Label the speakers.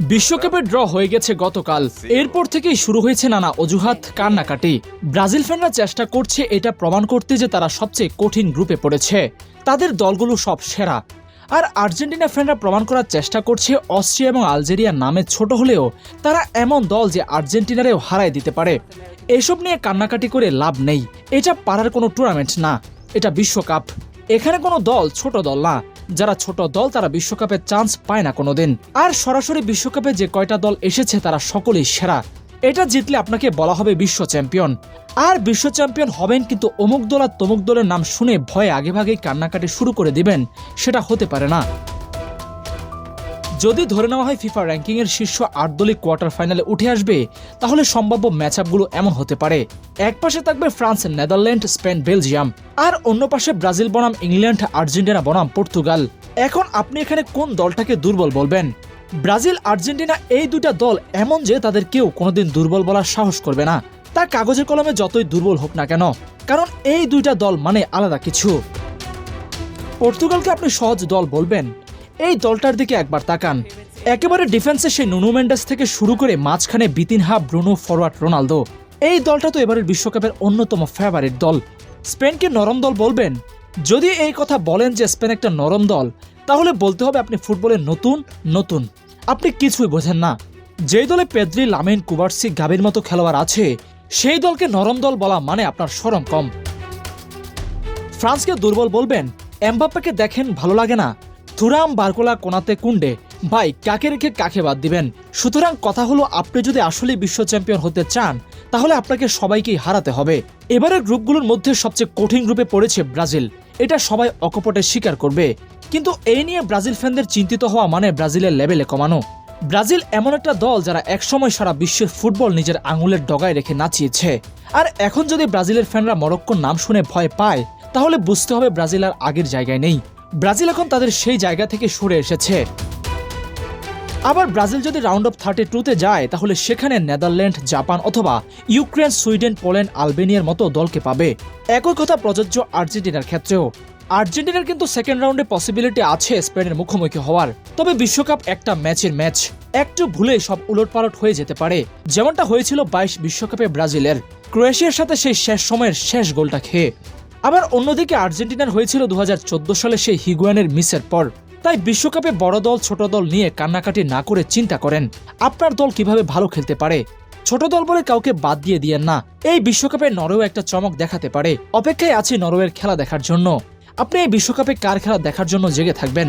Speaker 1: বিশ্বকাপের ড্র হয়ে গেছে গতকাল। এরপর থেকেই শুরু হয়েছে নানা অজুহাত, কান্নাকাটি। ব্রাজিল ফ্যানরা চেষ্টা করছে এটা প্রমাণ করতে যে তারা সবচেয়ে কঠিন গ্রুপে পড়েছে। তাদের দলগুলো সব সেরা। আর আর্জেন্টিনা ফ্যানরা প্রমাণ করার চেষ্টা করছে অস্ট্রিয়া এবং আলজেরিয়ার নামে ছোট হলেও তারা এমন দল যে আর্জেন্টিনারেও হারায় দিতে পারে। এসব নিয়ে কান্নাকাটি করে লাভ নেই। এটা পারার কোনো টুর্নামেন্ট না। এটা বিশ্বকাপ। এখানে কোনো দল ছোট দল না। যারা ছোট দল, তারা বিশ্বকাপে চান্স পায় না কোনোদিন। আর সরাসরি বিশ্বকাপে যে কয়টা দল এসেছে, তারা সকলেই সেরা। এটা জিতলে আপনাকে বলা হবে বিশ্ব চ্যাম্পিয়ন আর বিশ্ব চ্যাম্পিয়ন হবেন কিন্তু অমুক দল আর তমুক দলের নাম শুনে ভয়ে আগেভাগেই কান্নাকাটি শুরু করে দিবেন। সেটা হতে পারে না। যদি ধরে নেওয়া হয় ফিফা র্যাঙ্কিংয়ের শীর্ষ আট দলই কোয়ার্টার ফাইনালে উঠে আসবে, তাহলে সম্ভাব্য ম্যাচআপগুলো এমন হতে পারে। এক পাশে থাকবে ফ্রান্স, নেদারল্যান্ড, স্পেন, বেলজিয়াম। আর অন্য পাশে ব্রাজিল বনাম, ইংল্যান্ড, আর্জেন্টিনা বনাম, পর্তুগাল। এখন আপনি এখানে কোন দলটাকে দুর্বল বলবেন? ব্রাজিল, আর্জেন্টিনা এই দুটা দল এমন যে তাদের কেউ কোনোদিন দুর্বল বলার সাহস করবে না। তা কাগজে কলমে যতই দুর্বল হোক না কেন, কারণ এই দুইটা দল মানে আলাদা কিছু। পর্তুগালকে আপনি সহজ দল বলবেন? এই দলটার দিকে একবার তাকান। একেবারে ডিফেন্সে সেই নুনো মেন্ডেস থেকে শুরু করে মাঝখানে বিতিনহা, ব্রুনো ফরওয়ার্ড রোনালদো। এই দলটা তো এবারের বিশ্বকাপের অন্যতম ফেভারিট দল। স্পেনকে নরম দল বলবেন? যদি এই কথা বলেন যে স্পেন একটা নরম দল, তাহলে বলতে হবে আপনি ফুটবলে নতুন নতুন। আপনি কিছুই বোঝেন না। যেই দলে পেদ্রি, লামিন, কুবার্সি, গাবির মতো খেলোয়াড় আছে, সেই দলকে নরম দল বলা মানে আপনার সরম কম। ফ্রান্সকে দুর্বল বলবেন? এমবাপ্পাকে দেখেন ভালো লাগে না। থুরাম বারকোলা কোনাতে কুন্ডে ভাই, কাকে রেখে কাকে বাদ দিবেন? সুতরাং কথা হলো, আপনি যদি আসলে বিশ্ব চ্যাম্পিয়ন হতে চান, তাহলে আপনাকে সবাইকেই হারাতে হবে। এবারের গ্রুপগুলোর মধ্যে সবচেয়ে কঠিন গ্রুপে পড়েছে ব্রাজিল। এটা সবাই অকপটে স্বীকার করবে। কিন্তু এই নিয়ে ব্রাজিল ফ্যানদের চিন্তিত হওয়া মানে ব্রাজিলের লেভেলে কমানো। ব্রাজিল এমন একটা দল যারা একসময় সারা বিশ্বের ফুটবল নিজের আঙুলের ডগায় রেখে নাচিয়েছে। আর এখন যদি ব্রাজিলের ফ্যানরা মরক্কোর নাম শুনে ভয় পায়, তাহলে বুঝতে হবে ব্রাজিল আর আগের জায়গায় নেই। ব্রাজিল এখন তাদের সেই জায়গা থেকে সরে এসেছে। আবার ব্রাজিল যদি রাউন্ড অফ থার্টি টুতে যায়, তাহলে সেখানে নেদারল্যান্ড, জাপান অথবা ইউক্রেন, সুইডেন, পোল্যান্ড, আলবেনিয়ার মতো দলকে পাবে। একই কথা প্রযোজ্য আর্জেন্টিনার ক্ষেত্রেও। আর্জেন্টিনার কিন্তু সেকেন্ড রাউন্ডে পসিবিলিটি আছে স্পেনের মুখোমুখি হওয়ার। তবে বিশ্বকাপ একটা ম্যাচের ম্যাচ। একটু ভুলে সব উলটপালট হয়ে যেতে পারে। যেমনটা হয়েছিল বাইশ বিশ্বকাপে ব্রাজিলের। ক্রোয়েশিয়ার সাথে সেই শেষ সময়ের শেষ গোলটা খেয়ে। আবার অন্যদিকে আর্জেন্টিনার হয়েছিল দু হাজার চোদ্দ সালে সেই হিগুয়ানের মিসের পর। তাই বিশ্বকাপে বড় দল, ছোট দল নিয়ে কান্নাকাটি না করে চিন্তা করেন, আপনার দল কীভাবে ভালো খেলতে পারে? ছোট দল বলে কাউকে বাদ দিয়ে দিয়েন না। এই বিশ্বকাপে নরওয়ে একটা চমক দেখাতে পারে। অপেক্ষায় আছি নরওয়ের খেলা দেখার জন্য। আপনি এই বিশ্বকাপে কার খেলা দেখার জন্য জেগে থাকবেন?